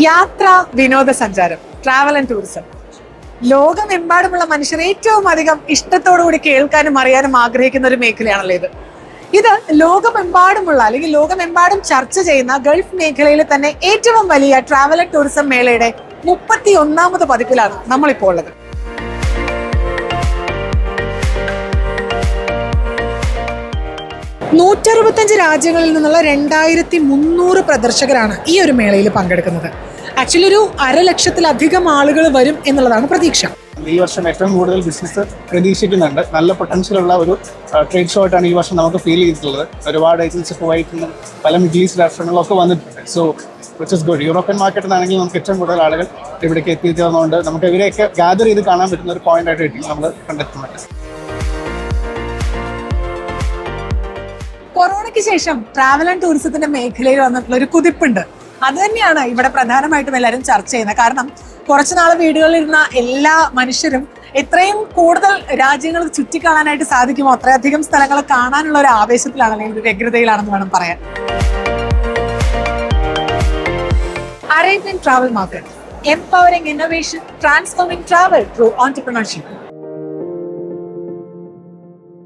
യാത്ര വിനോദസഞ്ചാരം travel and tourism ലോകമെമ്പാടുമുള്ള മനുഷ്യർ ഏറ്റവും അധികം ഇഷ്ടത്തോടു കൂടി കേൾക്കാനും അറിയാനും ആഗ്രഹിക്കുന്ന ഒരു മേഖലയാണല്ലോ ഇത്. ഇത് ലോകമെമ്പാടുമുള്ള അല്ലെങ്കിൽ ലോകമെമ്പാടും ചർച്ച ചെയ്യുന്ന ഗൾഫ് മേഖലയിൽ തന്നെ ഏറ്റവും വലിയ ട്രാവൽ ആൻഡ് ടൂറിസം മേളയുടെ മുപ്പത്തി ഒന്നാമത് പതിപ്പിലാണ് നമ്മളിപ്പോൾ ഉള്ളത്. നൂറ്ററുപത്തഞ്ച് രാജ്യങ്ങളിൽ നിന്നുള്ള രണ്ടായിരത്തി മുന്നൂറ് പ്രദർശകരാണ് ഈ ഒരു മേളയിൽ പങ്കെടുക്കുന്നത്. ആക്ച്വലി ഒരു അരലക്ഷത്തിലധികം ആളുകൾ വരും എന്നുള്ളതാണ് പ്രതീക്ഷ. ഈ വർഷം ഏറ്റവും കൂടുതൽ ബിസിനസ് പ്രതീക്ഷിക്കുന്നുണ്ട്. നല്ല പൊട്ടൻഷ്യൽ ഉള്ള ഒരു ട്രേഡ് ഷോ ആയിട്ടാണ് ഈ വർഷം നമുക്ക് ഫീൽ ചെയ്തിട്ടുള്ളത്. ഒരുപാട് ഏജൻസി കുവൈറ്റിൽ പല മിഡിൽ ഈസ്റ്റ് രാഷ്ട്രങ്ങളിലൊക്കെ വന്നിട്ടുണ്ട്. So which is good European മാർക്കറ്റിലാണെങ്കിൽ നമുക്ക് ഏറ്റവും കൂടുതൽ ആളുകൾ ഇവിടേക്ക് എത്തിച്ചേർന്നുകൊണ്ട് നമുക്ക് ഇവരെയൊക്കെ ഗാദർ ചെയ്ത് കാണാൻ പറ്റുന്ന ഒരു പോയിന്റ് ആയിട്ട് നമ്മൾ കണ്ടെത്തുന്നുണ്ട് കൊറോണയ്ക്ക് ശേഷം ട്രാവൽ ആൻഡ് ടൂറിസത്തിന്റെ മേഖലയിൽ വന്നിട്ടുള്ള ഒരു കുതിപ്പുണ്ട്. അത് തന്നെയാണ് ഇവിടെ പ്രധാനമായിട്ടും എല്ലാവരും ചർച്ച ചെയ്യുന്നത്. കാരണം കുറച്ചു നാൾ വീടുകളിൽ ഇരുന്ന എല്ലാ മനുഷ്യരും എത്രയും കൂടുതൽ രാജ്യങ്ങൾ ചുറ്റിക്കാണാനായിട്ട് സാധിക്കുമോ? അത്രയധികം സ്ഥലങ്ങൾ കാണാനുള്ള ഒരു ആവേശത്തിലാണ് അല്ലെങ്കിൽ ഒരു വ്യഗ്രതയിലാണെന്ന് വേണം പറയാൻ. Arabian travel market empowering innovation, transforming travel through entrepreneurship.